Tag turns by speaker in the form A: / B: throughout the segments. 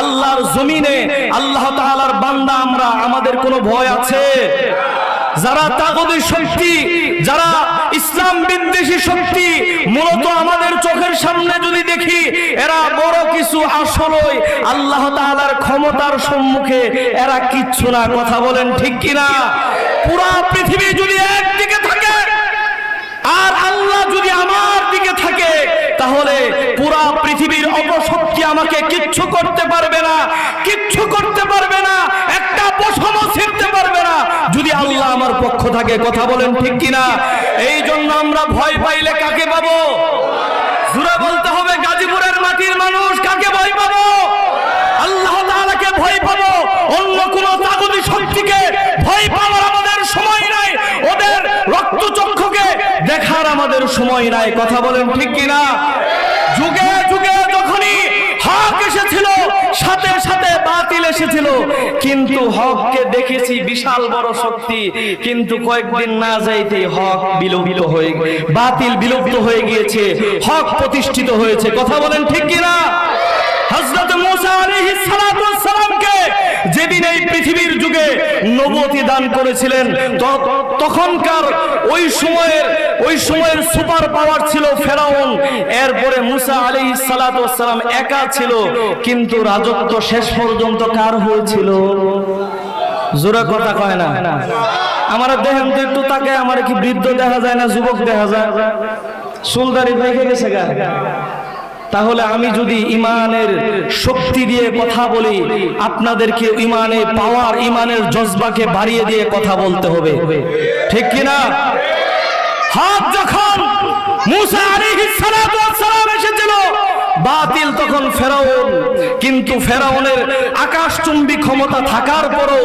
A: আল্লাহর জমিনে আল্লাহ তাআলার বান্দা আমরা, আমাদের কোনো ভয় আছে? যারা তাগদের শক্তি, যারা ইসলাম বিদ্বেষী শক্তি, মূলত আমাদের চোখের সামনে যদি দেখি, এরা বড় কিছু আসলেই আল্লাহ তাআলার ক্ষমতার সম্মুখে, এরা কিচ্ছু না। কথা বলেন ঠিক কিনা? পুরা পৃথিবী যদি একদিকে থাকে, আর আল্লাহ যদি আমার দিকে থাকে, তাহলে পুরা পৃথিবীর অপশক্তি আমাকে কিচ্ছু করতে পারবে না, কিচ্ছু করতে পারবে না, একটা পশম ছিঁড়তে পারবে না। যদি আল্লাহ আমার পক্ষ থাকে, কথা বলেন ঠিক কিনা? এই জন্য আমরা ভয় পাইলে কাকে পাবো জুড়ে বলতে হবে গাজীপুরের মাটির মানুষ কাকে ভয় পাবো আল্লাহ তাআলাকে ভয় পাবো অন্য কোন তাগুতি শক্তিকে ভয় পাওয়ার আমাদের সময় নাই ওদের রক্তচক্ষুকে দেখার আমাদের সময় নাই, কথা বলেন ঠিক কিনা? যুগে যুগে যখনই হক এসেছিল, সাথে সাথে বাতিল এসেছিল, কিন্তু হককে দেখেছি বিশাল বড় শক্তি, কিন্তু কয়েকদিন না যাইতে হক বিলুপ্ত হয়ে বাতিল বিলুপ্ত হয়ে গিয়েছে, হক প্রতিষ্ঠিত হয়েছে, কথা বলেন ঠিক কিনা? হযরত মুসা সালাতু সালামকে যেদিন এই পৃথিবীর যুগে নবুয়তি দান করেছিলেন তখনকার ওই সময়ের ওই সময়ের সুপার পাওয়ার ছিল ফেরাউন। এরপরে মুসা ওয়াস সালাম একা ছিল, কিন্তু রাজত্ব শেষ পর্যন্ত কার হয়েছিল? জোরে কথা কয় না। আমার দেখেন তো একটু তাকে, আমার কি বৃদ্ধ দেখা যায় না, যুবক দেখা যায়? সুলদারি দেখে গেছে গা। তাহলে আমি যদি ইমানের শক্তি দিয়ে কথা বলি, আপনাদেরকে ইমানে পাওয়ার, ইমানের জজবাকে বাড়িয়ে দিয়ে কথা বলতে হবে। ঠিক কিনা? হাত যখন বাতিল তখন ফেরাউন। কিন্তু ফেরাউনের আকাশচুম্বী ক্ষমতা থাকার পরও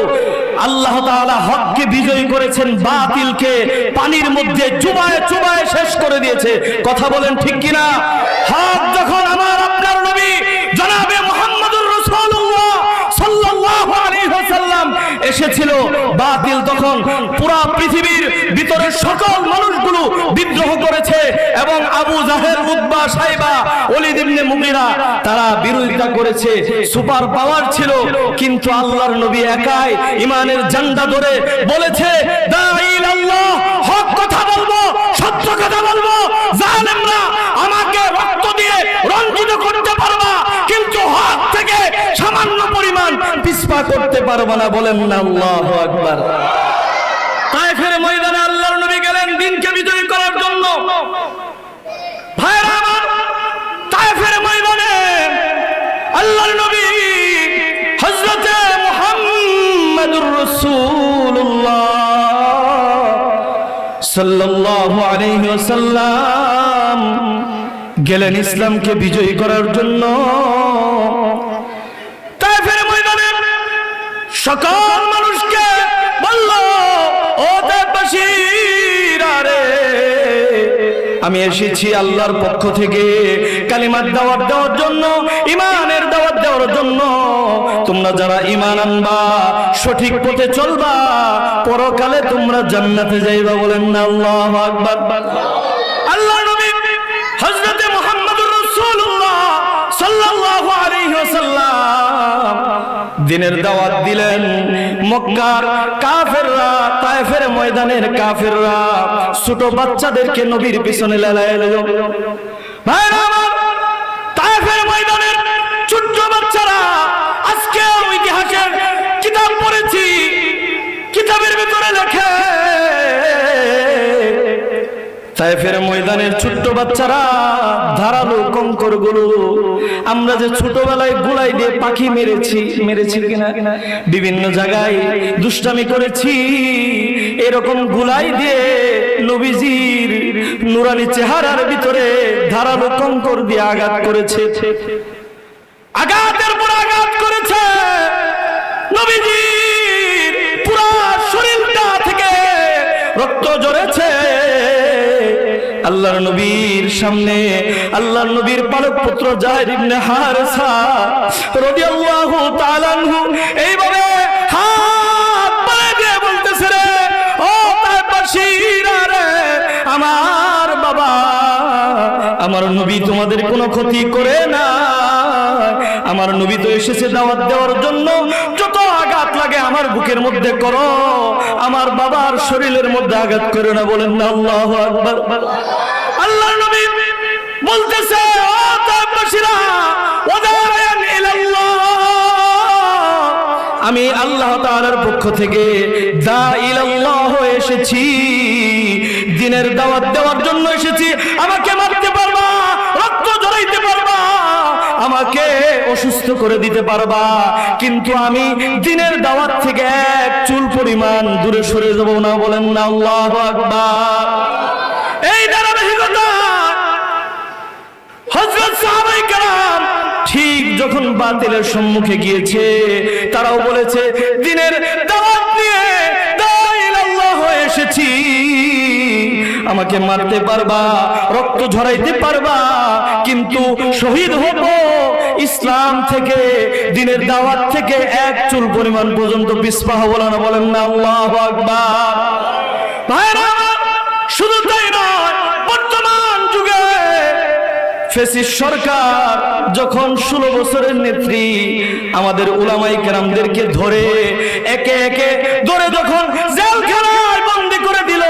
A: আল্লাহ তাআলা হককে বিজয়ী করেছেন, বাতিলকে পানির মধ্যে চুবায় চুবায় শেষ করে দিয়েছে। কথা বলেন ঠিক কিনা? হক পৃথিবীর ভিতরে সকল মানুষগুলো বিদ্রোহ করেছে এবং আবু জাহের উদ্বা সাইবা, ওলিদ ইবনে মুগিরা, তারা বিরোধিতা করেছে। সুপার পাওয়ার ছিল, কিন্তু আল্লাহর নবী একাই ইমানের ঝান্ডা ধরে বলেছে দাঈল আল্লাহ হক কথা বলব, সত্য কথা বলব, জালেমরা আমাকে রক্ত দিয়ে রঞ্জিত করতে পারবা কিন্তু হক থেকে সামান্য পরিমাণ পিছপা করতে পারবা না। বলেন না আকবার। আল্লাহর নবী সাল্লাল্লাহু আলাইহি ওয়াসাল্লাম গেলেন ইসলামকে বিজয়ী করার জন্য। তাইফের ময়দানে সকল মানুষকে বলল, ও তাইফবাসীরা রে আমি এসেছি আল্লাহর পক্ষ থেকে। কালিমার দাওয়াত দেওয়ার জন্য ইমানের দাওয়াত দেওয়ার জন্য। তোমরা যারা ইমান আনবা, সঠিক পথে চলবা, পরকালে তোমরা জান্নাতে যাইবা বলেন না, আল্লাহু আকবার। আল্লাহ নবী হযরতে মুহাম্মদুর রাসূলুল্লাহ সাল্লাল্লাহু আলাইহি ওয়াসাল্লাম দিনের দাওয়াত দিলেন। মক্কার কাফেররা, তায়েফের ময়দানের কাফেররা, ছোট বাচ্চাদেরকে নবীর পিছনে লেলায় এলো ভাইরা আমার, তায়েফের ময়দানের ছোট্ট বাচ্চারা আজকে ইতিহাসের কিতাব পড়েছি। কিতাবের ভিতরে লেখে তাইফের ময়দানের ছোট্ট বাচ্চারা ধারালো কঙ্করগুলো আমরা যে ছোটবেলায় গুলাই দিয়ে পাখি মেরেছি মেরেছি কিনা? বিভিন্ন জায়গায় দুষ্টামি করেছি, এরকম গুলাই দিয়ে নবীজির নুরানি চেহারার ভিতরে ধারালো কঙ্কর দিয়ে আঘাত করেছে। আঘাতের পর আঘাত করেছে নবীজির পুরো শরীরটা থেকে রক্ত ঝরেছে। আল্লাহর নবীর সামনে, আল্লাহর নবীর পালক পুত্র জাহির ইবনে হারেসা রাদিয়াল্লাহু তাআলা আনহু এইভাবে হাত বাড়িয়ে দিয়ে বলতেছে রে, ও তাইবাসীরা রে, আমার বাবা, আমার নবী তোমাদের কোনো ক্ষতি করে না আমার নবী তো এসেছে দাওয়াত দেওয়ার জন্য আঘাত লাগে আমার বুকের মধ্যে করো। আমার বাবার শরীরের মধ্যে আঘাত করে না, বলেন না, আল্লাহ আল্লাহ নবী বলতেছে আমি আল্লাহ তাআলার পক্ষ থেকে এসেছি। দিনের দাওয়াত দেওয়ার জন্য এসেছি। আমাকে মারতে পারবা রক্ত ঝরাইতে পারবা আমাকে অসুস্থ করে দিতে পারবা। কিন্তু আমি দিনের দাওয়াত থেকে এক চুল পরিমাণ দূরে সরে যাব না বলেন না, আল্লাহু আকবার। এই ধারাবাহিকতা হযরত সাহাবায়ে কেরাম ঠিক যখন বাতিলের সম্মুখে গিয়েছে, তারাও বলেছে, দিনের দাওয়াত নিয়ে এসেছি। আমাকে মারতে পারবা, রক্ত ঝরাইতে পারবা, কিন্তু শহীদ হব ইসলাম থেকে, দিনের দাওয়াত থেকে এক চুল পরিমাণ পর্যন্ত বিস্পাহ বলানো বলেন না, আল্লাহু ভাইরা, শুধু তাই নয়, বর্তমান যুগে ফেসিস সরকার যখন ষোলো বছরের নেত্রী আমাদের উলামাই কেরামদেরকে ধরে, একে একে ধরে যখন জেলখানায় বন্দি করে দিল,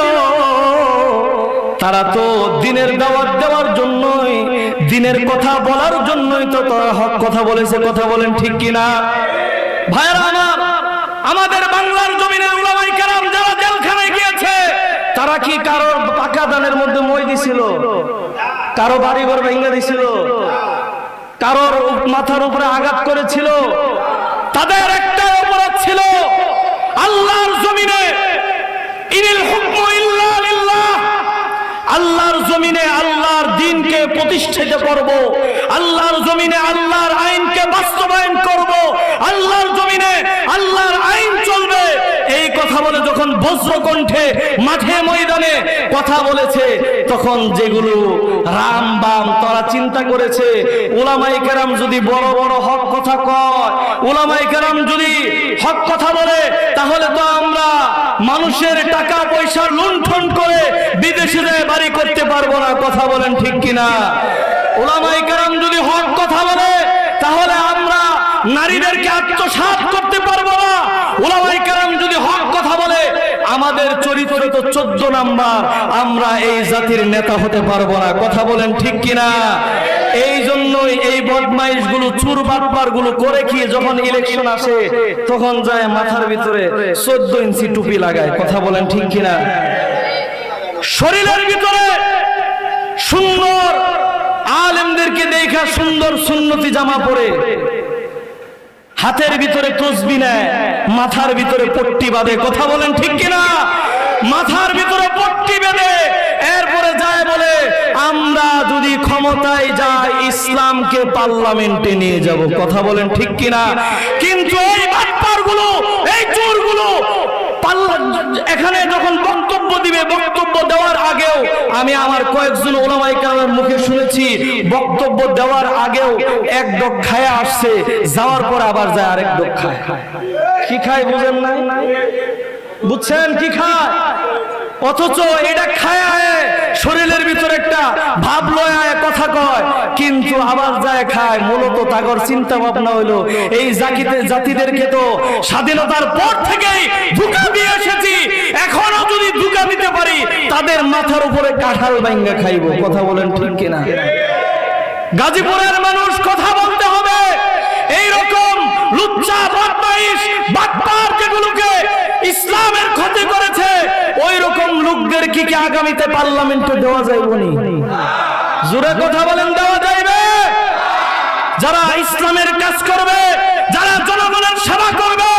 A: তারা তো দিনের দাওয়াত জন্যই দিনের কথা বলার জন্যই তো তারা হক কথা বলেছে, কথা বলেন ঠিক কিনা? ভাইরা আমার আমাদের বাংলার জমিনের উলামাই কেরাম যারা জেলখানায় গিয়েছে, তারা কি পাকা দানের মধ্যে মই দিছিল? কারও বাড়ি ঘর ভেঙে দিছিল? কারোর মাথার উপরে আঘাত করেছিল? তাদের একটা অপরাধ ছিল আল্লাহর জমিনে ইনিল হুকমু ইল্লা লিল্লাহ আল্লাহর জমিনে আল্লাহর দিনকে প্রতিষ্ঠিত করব। আল্লাহর জমিনে আল্লাহর আইনকে বাস্তবায়ন করব। আল্লাহর জমিনে আল্লাহর আইন চলবে। এই কথা বলে যখন বজ্রকণ্ঠে মাঠে ময়দানে কথা বলেছে তখন যেগুলো রাম বাম তারা চিন্তা করেছে ওলামাই কেরাম যদি বড় বড় হক কথা কয় ওলামাই কেরাম যদি হক কথা বলে, তাহলে তো আমরা মানুষের টাকা পয়সা লুণ্ঠন করে বিদেশে যায় বাড়ি করতে পারব না, কথা বলেন ঠিক কিনা? ওলামাই কেরাম যদি হক কথা বলে, তাহলে আমরা নারীদেরকে আত্মসাৎ করতে পারব না। ওলামাই কেরাম আমাদের চরিত্র তো চোদ্দ নাম্বার। আমরা এই জাতির নেতা হতে পারব না। কথা বলেন ঠিক কিনা? এই জন্যই এই বদমাইশগুলো চুর বাটপারগুলো করে কি যখন ইলেকশন আসে, তখন যায় মাথার ভিতরে চোদ্দ ইঞ্চি টুপি লাগায়। কথা বলেন ঠিক কিনা? শরীরের ভিতরে সুন্দর, আলেমদেরকে দেখা সুন্দর সুন্নতি জামা পরে হাতের ভিতরে তসবি নেয়, মাথার ভিতরে পট্টি বাঁধে। কথা বলেন ঠিক কিনা? মাথার ভিতরে পট্টি বেঁধে, এরপরে যায় বলে, আমরা যদি ক্ষমতায় যাই, ইসলামকে পার্লামেন্টে নিয়ে যাব। কথা বলেন ঠিক কিনা? কিন্তু এই বাটপারগুলো এই চোরগুলো এখানে যখন বক্তব্য বক্তব্য দেওয়ার আগেও আমি আমার কয়েকজন ওলামাই কালামের মুখে শুনেছি, বক্তব্য দেওয়ার আগেও এক ডক খায় আসছে, যাওয়ার পর আবার যায় আরেক ডক খায়। কি খায় বুঝেন না বুঝছেন কি খায়? অথচ এটা খায় শরীরের ভিতরে একটা ভাব লয় কথা কয়, কিন্তু আবার যায় খায়। মূলত তাগর চিন্তা ভাবনা হইল, এই জাতিতে জাতিদেরকে তো স্বাধীনতার পর থেকেই ধোকা দিয়ে এসেছি, এখনও ধোকা দিতে পারি, তাদের মাথার উপরে কাঁঠাল বাইঙ্গা খাইবো। কথা বলেন ঠিক কিনা? গাজীপুরের মানুষ কথা বলতে হবে। এই রকম লুচ্চা বদমাইশ বাটপার যেগুলোকে ইসলামের ক্ষতি করেছে ওই রকম লোকদের কি কি আগামীতে পার্লামেন্টে দেওয়া যাইব নি? জোরে কথা বলেন, দেওয়া যাইবে। যারা ইসলামের কাজ করবে, যারা জনগণের সেবা করবে,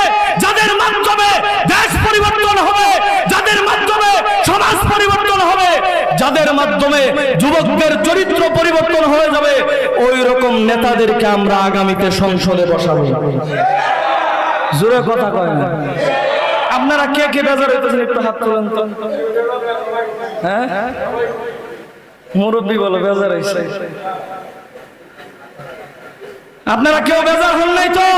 A: যাদের মাধ্যমে দেশ পরিবর্তন হবে যাদের মাধ্যমে সমাজ পরিবর্তন হবে যাদের মাধ্যমে যুবকদের চরিত্র পরিবর্তন হয়ে যাবে। ওই রকম নেতাদেরকে আমরা আগামীতে সংসদে বসাবো। জোরে কথা কয় না। আপনারা কে কে বেজার হইতেছেন একটু হাত তোলেন তো। হ্যাঁ? মুরব্বী বলো, বেজার হয়েছে আপনারা কেউ বেজার হন নাই তো?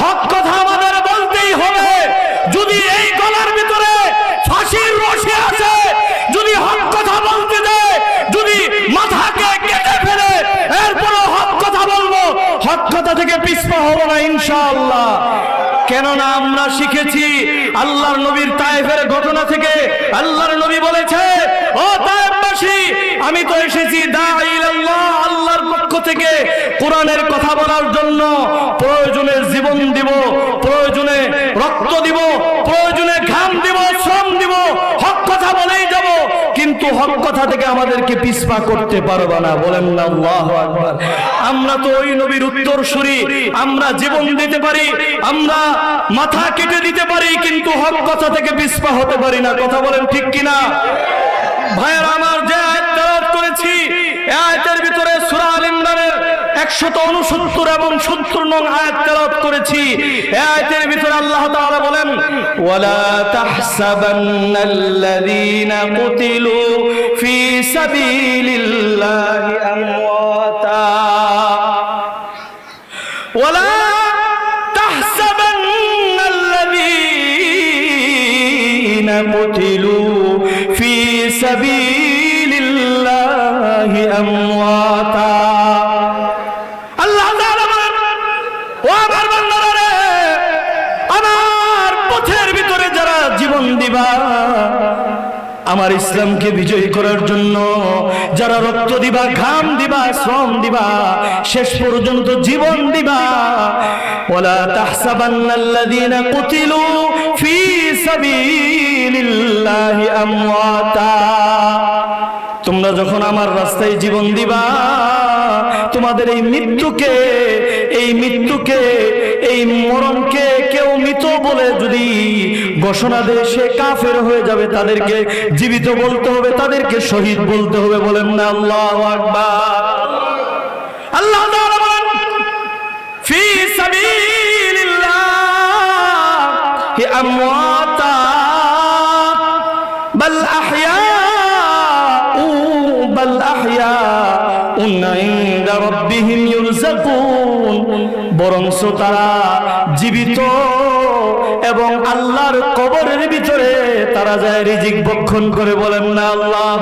A: হক কথা আমাদের বলতেই হবে। যদি এই গলার ভিতরে ফাঁসির রশি আছে, যদি হক কথা বলতে দেয় যদি মাথাকে কেটে ফেলে এরপরও হক কথা বলব হক কথা থেকে হব না ইনশাআল্লাহ। কেননা আমরা শিখেছি আল্লাহর নবীর তায়েফের ঘটনা থেকে আল্লাহর নবী বলেছে, ও তায়েফবাসী, আমি তো এসেছি দাইলাল্লাহ আল্লাহর পক্ষ থেকে কোরআনের কথা বলার জন্য। প্রয়োজনে জীবন দিব, প্রয়োজনে রক্ত দিব, প্রয়োজনে ঘাম দিব, শ্রম দিব, হক কথা যাব কিন্তু হক কথা থেকে আমাদেরকে পিছপা করতে পারবা না। বলেন না, আল্লাহ আকবার। আমরা তো ওই নবীর উত্তরসূরি। আমরা জীবন দিতে পারি, আমরা মাথা কেটে দিতে পারি, কিন্তু হক কথা থেকে পিছপা হতে পারি না। কথা বলেন ঠিক কিনা? ভাইয়ের, আমার যে আয়াত করেছি আয়াতের ভিতরে সূরা আল ইমরানের একশত উনসত্তর এবং সত্তর নং আয়াত তেলত করেছি। আয়াতের ভিতরে আল্লাহ তাআলা বলেন, ওয়ালা তাহসাবান্নাল্লাযীনা কুতিলু ফি সাবিলিল্লাহি আমওয়াতা। ওয়ালা তাহসাবান্নাল্লাযীনা কুতিলু ফি সাবিলিল্লাহি আমওয়াতা। আমার ইসলামকে বিজয়ী করার জন্য যারা রক্ত দিবা, ঘাম দিবা, শ্রম দিবা, শেষ পর্যন্ত জীবন দিবা। ওয়ালা তাহসাবান্নাল্লাযীনা কুতিলু ফি সাবিলিল্লাহি আমওয়াতা। তোমরা যখন আমার রাস্তায় জীবন দিবা, তোমাদের এই মৃত্যুকে এই মৃত্যুকে, এই মরণকে কেউ মৃত বলে যদি ঘোষণা দেয় সে কাফের হয়ে যাবে, তাদেরকে জীবিত বলতে হবে, তাদেরকে শহীদ বলতে হবে, বলেন না, আল্লাহ আল্লাহ ফি সাবিলিল্লাহ আমওয়াতা বাল আহয়া বরংস তারা জীবিত এবং আল্লাহর কবরের ভিতরে তারা যায় রিজিক বক্ষণ করে বলেন না, আল্লাহ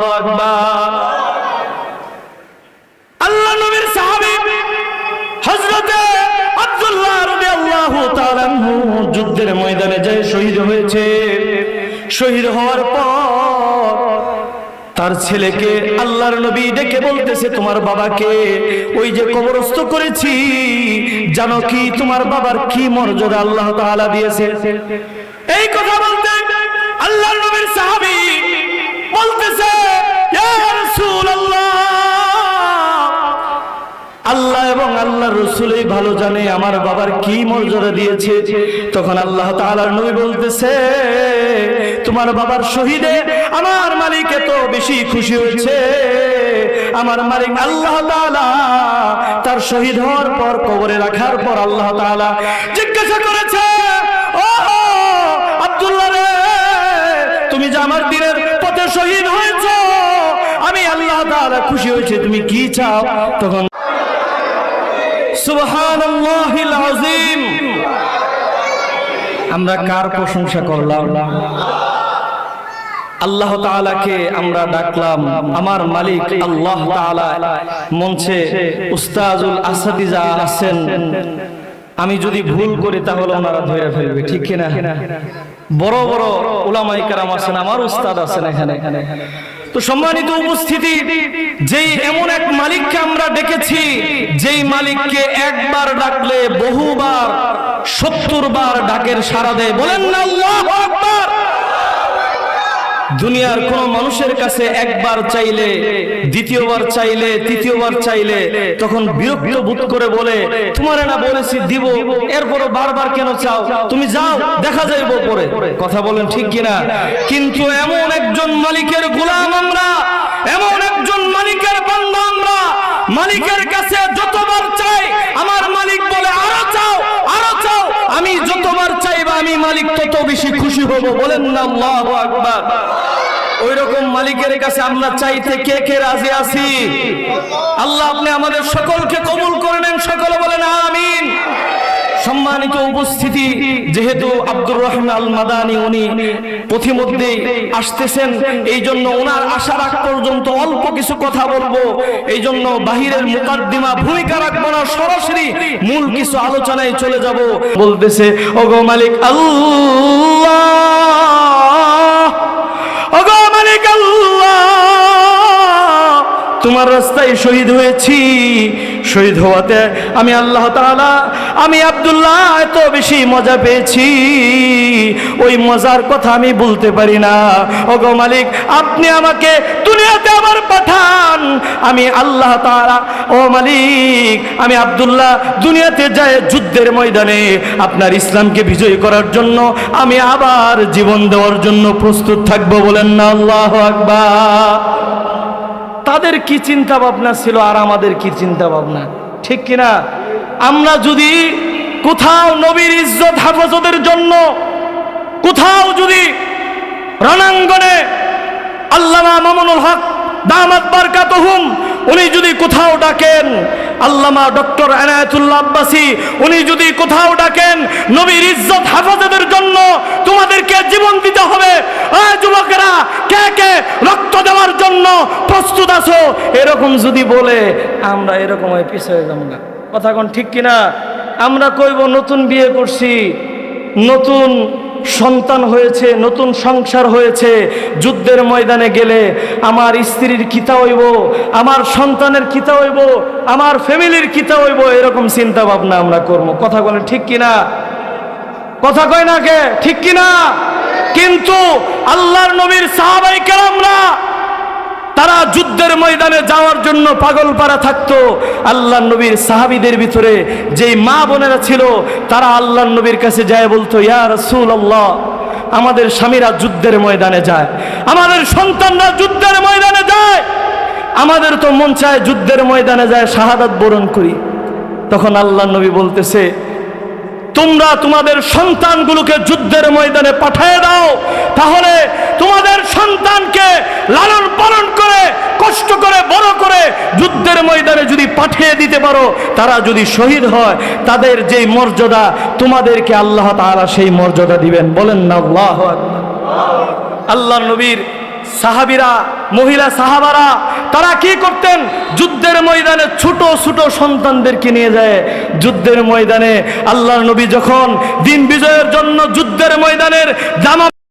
A: আল্লাহ নবীর সাহাবী হযরতে আব্দুল্লাহ রাদিয়াল্লাহু তাআলা যুদ্ধের ময়দানে যায়, শহীদ হয়েছে। শহীদ হওয়ার পর তার ছেলেকে আল্লাহর নবী ডেকে বলতেছে, তোমার বাবাকে ওই যে কবরস্থ করেছি, জানো কি তোমার বাবার কি মর্যাদা আল্লাহ তাআলা দিয়েছে? এই কথা বলতে আল্লাহর নবীর সাহাবী বলতেছে, ইয়া রাসূলুল্লাহ আল্লাহ এবং আল্লাহ রসুলই ভালো জানে আমার বাবার কি মর্যাদা দিয়েছে। তখন আল্লাহ তাআলার নবী বলতেছে, তোমার বাবার শহীদে আমার মালিক এত বেশি খুশি হয়েছে। আমার মালিক আল্লাহ তার শহীদ হওয়ার পর, কবরে রাখার পর আল্লাহ জিজ্ঞাসা করেছে ও আব্দুল্লাহ রে, তুমি যে আমার দিনের পথে শহীদ হয়েছো, আমি আল্লাহ তাআলা খুশি হয়েছে, তুমি কি চাও? তখন আমরা কার প্রশংসা করলাম? আল্লাহ তাআলাকে আমরা ডাকলাম, আমার মালিক আল্লাহ মঞ্চে উস্তাজুল আসাদিজা আছেন। আমি যদি ভুল করি তাহলে ওনারা ধরে ফেলবে, ঠিক কিনা? বড় বড় ওলামাই কারাম আছেন, আমার উস্তাদ আছেন এখানে। তো সম্মানিত উপস্থিতি, যেই এমন এক মালিককে আমরা ডেকেছি, যেই মালিককে একবার ডাকলে বহুবার সত্তর বার ডাকের সারা দেয়। বলেন না, আল্লাহু আকবার! দুনিয়ার কোন মানুষের কাছে একবার চাইলে, দ্বিতীয়বার চাইলে, তৃতীয়বার চাইলে তখন বিরক্ত বোধ করে বলে, তোমারে না বলেছি, দিব। এরপরও বারবার কেন চাও? তুমি যাও, দেখা যাইব পরে। কথা বলেন ঠিক কিনা? কিন্তু এমন একজন মালিকের গোলাম আমরা, এমন একজন মালিকের বান্দা আমরা, মালিকের কাছে যতবার চাই আমার মালিক বলে আরও চাও আরও চাও আমি যতবার চাইবা আমি মালিক তত বেশি খুশি হব। বলেন না, আল্লাহ আকবার। ওই রকম মালিকের কাছে আমরা চাইতে কে কে রাজি আছি? আল্লাহ আপনি আমাদের সকলকে কবুল করে নেন, সকলে বলেন, আমিন। সম্মানিত উপস্থিতি, যেহেতু আব্দুর রহমান আল মাদানি উনি পথিমধ্যে আসতেছেন এই জন্য ওনার আসার আগ পর্যন্ত অল্প কিছু কথা বলব। এই জন্য বাহিরের মুকাদ্দিমা ভূমিকা রাখব না, সরাসরি মূল কিছু আলোচনায় চলে যাব। বলতেছে, ওগো মালিক আল্লাহ, ওগো মালিক আল্লাহ, তোমার রাস্তায় শহীদ হয়েছি শহীদ হওয়াতে আমি আল্লাহ তাআলা, আমি আব্দুল্লাহ এত বেশি মজা পেয়েছি। ওই মজার কথা আমি বলতে পারি না। ওগো মালিক, আপনি আমাকে দুনিয়াতে আবার পাঠান। আমি আল্লাহ তাআলা, ও মালিক, আমি আব্দুল্লাহ দুনিয়াতে যায় যুদ্ধের ময়দানে আপনার ইসলামকে বিজয় করার জন্য আমি আবার জীবন দেওয়ার জন্য প্রস্তুত থাকব বলেন না? আল্লাহ আকবার। তাদের কি চিন্তা ভাবনা ছিল আর আমাদের কি চিন্তা ভাবনা? ঠিক কিনা? আমরা যদি কোথাও নবীর ইজ্জত হেফাজতের জন্য, কোথাও যদি রণাঙ্গনে আল্লামা মামুনুল হক দামাত বারকাতুহুম। উনি যদি কোথাও ডাকেন, আল্লামা ডক্টর এনায়েতুল্লাহ আব্বাসী, উনি যদি কোথাও ডাকেন, নবীর ইজ্জত হেফাজতের জন্য তোমাদেরকে জীবন দিতে হবে। যুবকেরা, কে কে রক্ত দেওয়ার জন্য প্রস্তুত আছো? এরকম যদি বলে, আমরা এরকম পিছিয়ে যাব না। কথা কোন ঠিক কিনা? আমরা কইব, নতুন বিয়ে করছি, নতুন সন্তান হয়েছে, নতুন সংসার হয়েছে, যুদ্ধের ময়দানে গেলে আমার স্ত্রীর কিতা হইব, আমার সন্তানের কিতা হইব, আমার ফ্যামিলির কিতা হইব, এরকম চিন্তা ভাবনা আমরা করব। কথা বলে ঠিক কিনা? কথা কয় না কে? ঠিক কিনা? কিন্তু আল্লাহর নবীর সাহাবাই কেরামরা তারা যুদ্ধের ময়দানে যাওয়ার জন্য পাগল পারা থাকতো। আল্লাহ নবীর সাহাবিদের ভিতরে যেই মা বোনেরা ছিল, তারা আল্লাহ নবীর কাছে যায় বলতো, ইয়া রসুল আল্লাহ আমাদের স্বামীরা যুদ্ধের ময়দানে যায়, আমাদের সন্তানরা যুদ্ধের ময়দানে যায়, আমাদের তো মন চায় যুদ্ধের ময়দানে যায়, শাহাদাত বরণ করি। তখন আল্লাহ নবী বলতেছে তোমরা তোমাদের সন্তানগুলোকে যুদ্ধের ময়দানে পাঠিয়ে দাও, তাহলে তোমাদের সন্তানকে লালন পালন করে, কষ্ট করে, বড় করে যুদ্ধের ময়দানে যদি পাঠিয়ে দিতে পারো, তারা যদি শহীদ হয়, তাদের যেই মর্যাদা, তোমাদেরকে আল্লাহ তাআলা সেই মর্যাদা দিবেন। বলেন না, আল্লাহ আল্লাহ নবীর সাহাবিরা মহিলা সাহাবারা, তারা কি করতেন? যুদ্ধের ময়দানে ছোট ছোট সন্তানদেরকে নিয়ে যায়। যুদ্ধের ময়দানে আল্লাহ নবী যখন দিন বিজয়ের জন্য যুদ্ধের ময়দানের জামা